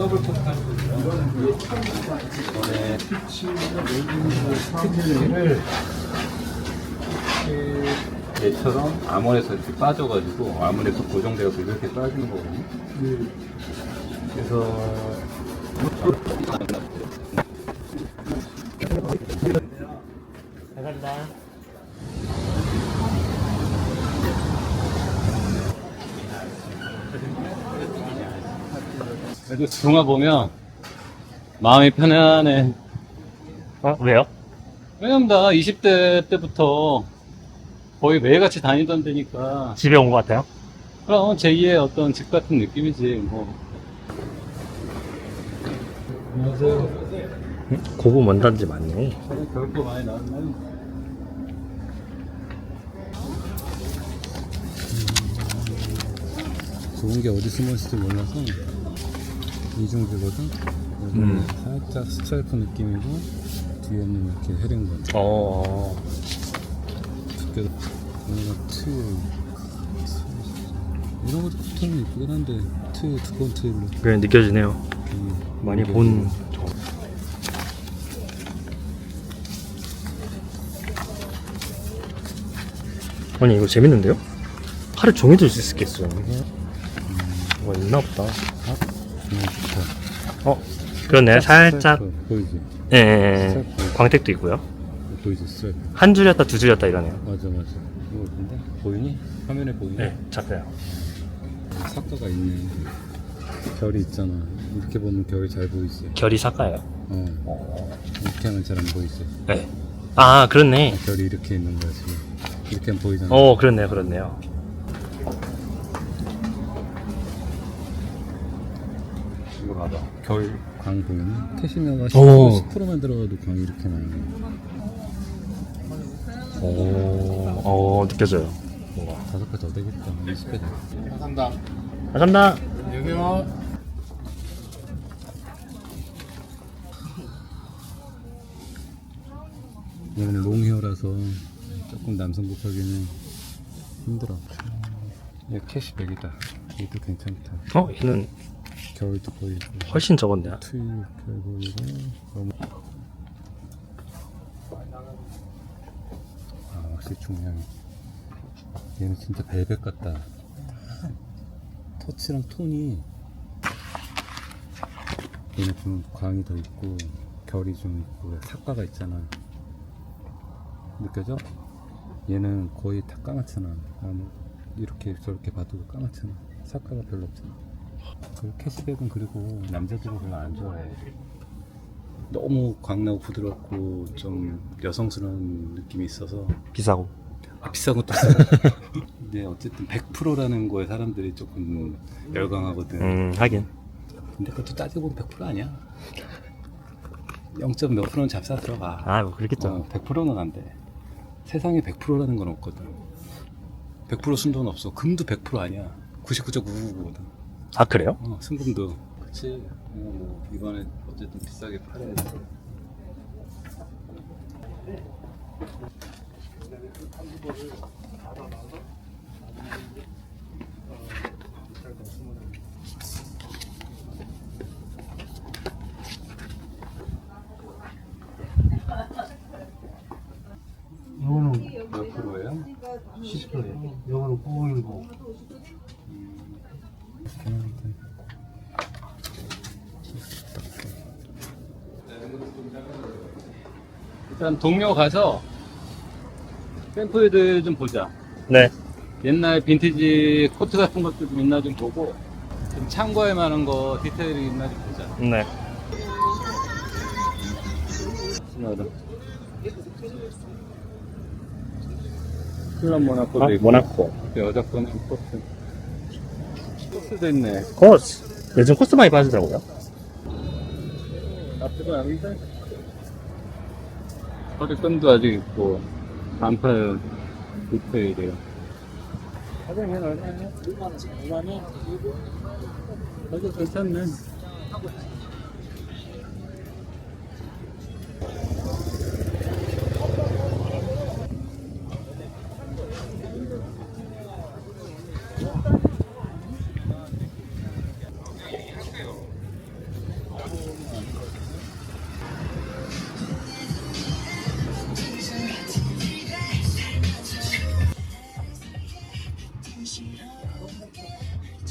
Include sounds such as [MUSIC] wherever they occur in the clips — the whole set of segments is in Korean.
더블 코트 할 거고요. 이번에 스티치를 얘처럼 암홀에서 이렇게 빠져가지고 암홀에서 고정되어서 이렇게 빠지는 거거든요. 그래서 감사합니다. 그래도 동화 보면 마음이 편안해. 어, 왜요? 왜냐면 나 20대 때부터 거의 매일같이 다니던 데니까 집에 온 것 같아요. 그럼 제2의 어떤 집 같은 느낌이지 뭐. 안녕하세요. 고급 원단지 많네. 겨울 거 많이 나왔나요? 좋은 게 어디 숨어 있을지 몰라서 이중주거든. 음. 살짝 스트라이프 느낌이고 뒤에는 이렇게 헤링본. 어, 두께도 뭔가 트 이런 것도 패턴이 이쁘긴 한데 트 두꺼운 트일로 그래 느껴지네요. 음, 많이 본. 저- 아니 이거 재밌는데요? 하루 종일 들수 있겠어요. 뭐가 있나 보다. 좋다. 어, 그러네. 살짝. 보이지? 예, 예, 예. 광택도 있고요. 보이지 한 줄이었다 두 줄이었다 이러네요. 맞아 맞아 이거 근데 보이니? 화면에 보이니? 네, 잡혀요. 사과가 있네 결이 있잖아 이렇게 보면 결이 잘 보이지 결이 사과예요. 어 이렇게 하면 잘 안 보이지 네. 아, 그렇네. 결이 이렇게 있는 거야 지금 이렇게 하면 보이잖아 어, 그렇네요, 그렇네요. 이거 봐봐 결광 보이니? 캐시미어가 오. 10%, 10%만 들어가도 광이 이렇게 나요 오, 어, 느껴져요. 뭔가. 다섯 배더 되겠다 20배 더 감사합니다. 얘는 롱헤어라서 조금 남성 복 하기는 힘들어 얘 캐시백이다 얘도 괜찮다. 어, 얘는 겨울도 보이고 훨씬 적었네요. 트윗 별 보이고 너무 아 확실히 중요해 얘는 진짜 벨벳 같다. 터치랑 톤이 얘는 좀 광이 더 있고 결이 좀 있고 삭과가 있잖아. 느껴져? 얘는 거의 다 까맣잖아. 이렇게 저렇게 봐도 까맣잖아 삭과가 별로 없잖아 그 캐시백은 그리고 남자들이 별로 안 좋아해. 너무 광나고 부드럽고 좀 여성스러운 느낌이 있어서 비싸고. 아 비싼 것도 있어. 근데 어쨌든 100%라는 거에 사람들이 조금 열광하거든. 음, 하긴. 근데 그것도 따지고 보면 100% 아니야. 0. 몇 프로는 잡사 들어가. 아, 뭐, 그렇겠죠. 어, 100%는 안 돼. 세상에 100%라는 건 없거든. 100% 순도는 없어. 금도 100% 아니야. 99.999거든. 아, 그래요? 어, 승금도. 그치. 어, 뭐, 이번에 어쨌든 비싸게 팔아야지. 요거는 몇 프로예요? 10%예요. 요거는 910. 일단 동묘 가서 샘플들 좀 보자. 네. 옛날 빈티지 코트 같은 것도 좀 있나 좀 보고 좀 참고할 만한 거 디테일이 있나 좀 보자. 네. 신나다. 클럽 모나코도 아, 있고 모나코. 여자 거는 코트. 코트도 있네. 코스. 요즘 코스 많이 빠지더라고요. 나쁘지 않은데? 허리끈도 아직 있고 반팔 디테일이에요. 가격은 얼마예요? 6만원씩 5만원? 가격 괜찮네.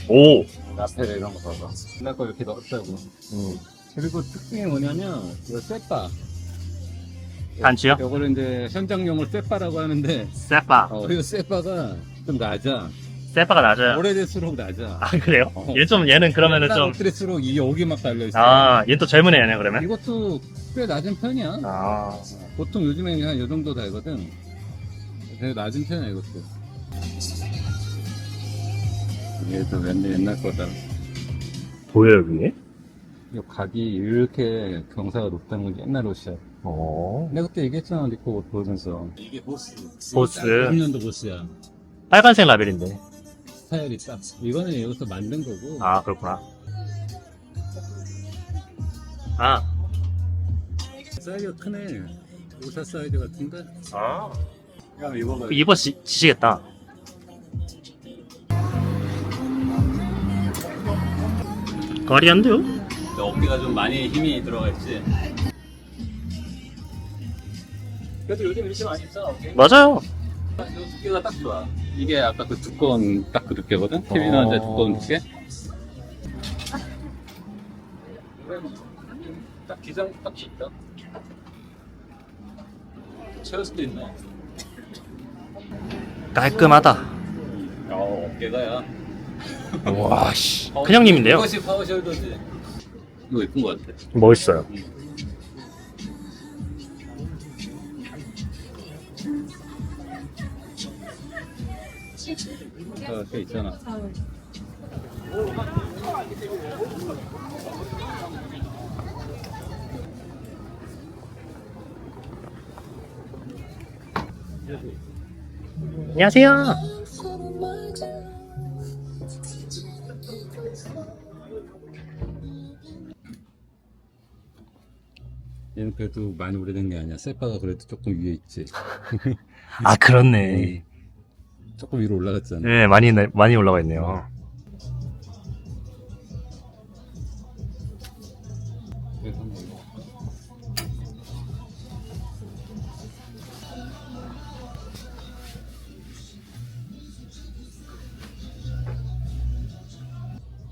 오. 라펠 이런 거 봐봐. 옛날 거 이렇게 넣었다고. 음. 그리고 특징이 뭐냐면 이거 쇠바. 단추요? 이거를 이제 현장용을 쇠바라고 하는데 세파. 어, 이 쇠바가 좀 낮아. 세파가 낮아요. 오래될수록 낮아. 아 그래요? 어. 얘 좀 얘는 그러면은 좀. 옷들일수록 이 여기 막 달려 있어. 아, 얘 또 젊은 애네 그러면. 이것도 꽤 낮은 편이야. 아. 보통 요즘에 한이 정도 달거든. 되게 낮은 편이야 이것도. 얘도 옛날 옛날 거다. 보여요 위에? 이 각이 이렇게 경사가 높다는 건 옛날 옷이야. 어. 내가 그때 얘기했잖아, 니코 옷 보면서. 이게 보스. 보스. 90년도 보스야. 빨간색 라벨인데. 스타일이 딱. 이거는 여기서 만든 거고. 아 그렇구나. 아. 사이즈가 크네. 오사 사이즈 같은데? 아. 야, 이거 봐. 입어 지, 지시겠다. 말이 안 돼요? 어깨가 좀 많이 힘이 들어가 있지. 그래도 요즘 이렇게 많이 입잖아, 어깨. 맞아요. 이 두께가 딱 좋아. 이게 아까 그 두꺼운 딱 그 두께거든? TV 나온 데 어. 두꺼운 두께? 딱 기장 딱 있다. 채울 수도 있네. 깔끔하다. 어, 어깨가 야. 와 씨. 큰형님인데요? 이것이 파워 숄더지. 이거 이쁜 거 같아. 멋있어요. 어, 그 있잖아. 안녕하세요. 그래도 많이 오래된 게 아니야. 세파가 그래도 조금 위에 있지. [LAUGHS] 아 그렇네. 조금 위로 올라갔잖아. 네 많이 나- 많이 올라가 있네요. 그래서 뭐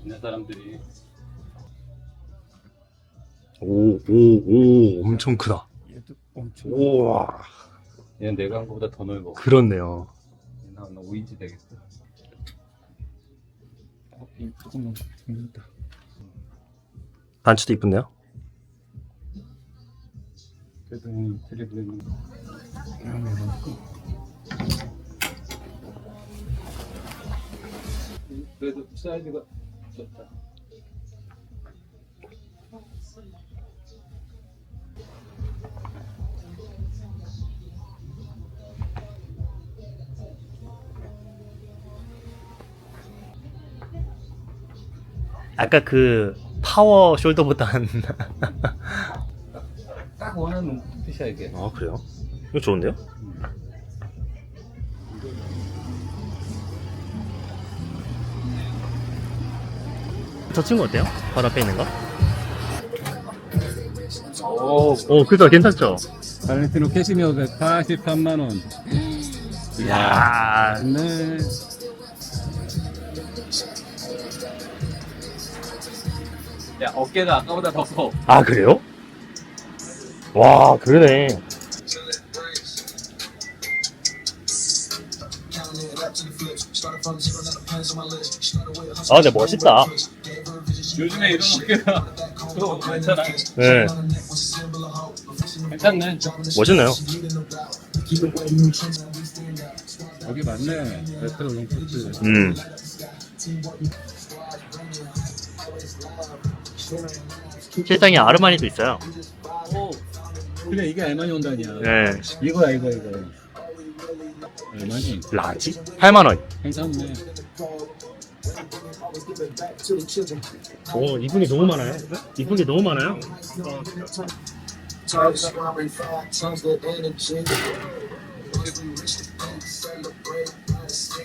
있는 사람들이 오 오 오. 엄청 크다. 얘도 엄청 우와. 얘는 내가 한 거보다 더 넓어. 그렇네요. 얘는 한 5인치 되겠어. 어, 이 조금만 됩니다. 단추도 이쁜데요? 그래도 이 텔레비전 그래도 사이즈가 좋다 아까 그 파워 숄더보단 [LAUGHS] 딱 원하는 핏이야 이게 아 그래요? 이거 좋은데요? 저 친구 어때요? 바로 앞에 있는 거? 오 오 그죠 괜찮죠? 발렌티노 캐시미어 183만 원 이야 네 야, 어깨가 아까보다 더 커. 아 그래요? 와 그러네 아 근데 멋있다 요즘에 이런 어깨가 [LAUGHS] 또 괜찮아. 네 괜찮네. 멋있네요 여기 맞네. 레트로 롱코트. 음 실장이 아르마니도 있어요 오. 그래, 이게 알마니 온단이야. 네 이거야, 이거, 이거. 알마니. 라지? 8만 원 괜찮네. 오 이쁜 게 너무 많아요 이쁜 게 너무 많아요 Stars bringing back tons of energy. We wish to celebrate, pass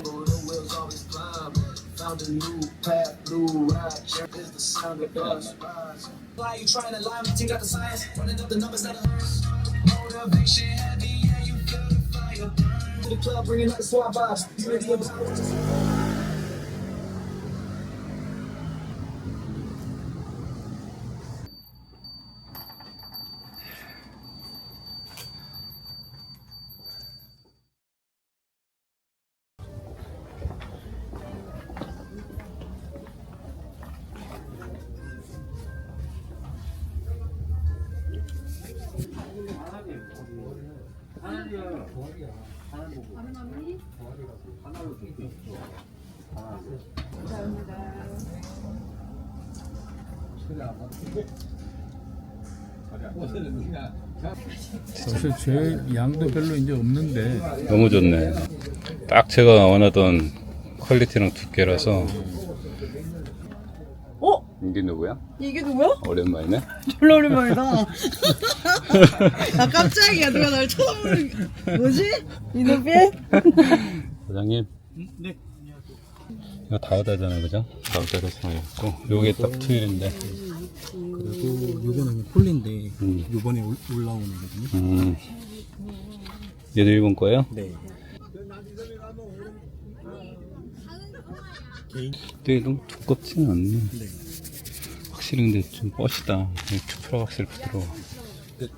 the wheels always climb. Found a new path, new ride. Is the sound of us rise. Why you trying to lie? My team got the science. Running up the numbers that are Motivation heavy, yeah, you feel the fire burn. To the club, bringing up the swap vibes. You ready to 사실 제 양도 별로 이제 없는데 너무 좋네. 딱 제가 원하던 퀄리티랑 두께라서. 어? 이게 누구야? 이게 누구야? 오랜만이네. [LAUGHS] 졸라 오랜만이다. [LAUGHS] 나 [LAUGHS] 깜짝이야. 누가 날 쳐다보는 게- 뭐지? 이노빛? 사장님. 네. 이거 다우다잖아, 그죠? 다우다로 사용했고, 요게 딱 투일인데. 그리고 요거는 폴리인데 음. 요번에 올- 올라온 애거든요. 음. 얘도 일본 거예요? 네. 되게 너무 두껍지는 않네. 네. 확실히 근데 좀 멋이다. 큐프라 확실히 부드러워. 장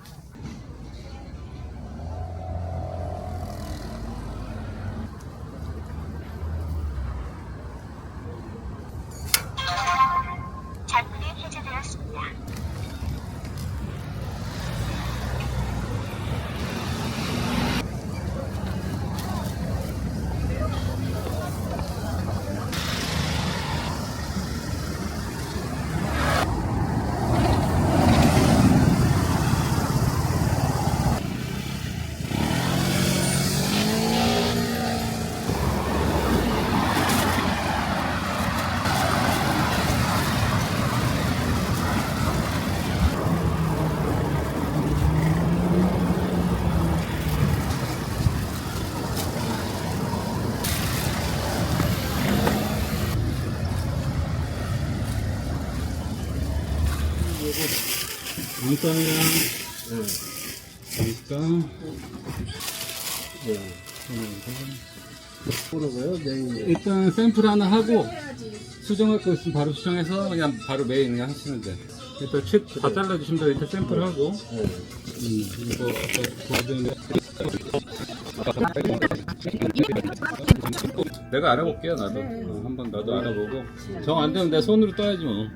왕쌈이랑, 그러니까, 뭐라고요? 네. 일단 샘플 하나 하고, 수정할 거 있으면 바로 수정해서 그냥 바로 메인 그냥 하시면 돼. 일단 치, 다 잘라주시면 돼. 일단 샘플 하고, 음, 이거 아까 보여드린 내가 알아볼게요, 나도. 어, 한번 나도 알아보고. 정 안 되면 내 손으로 떠야지 뭐.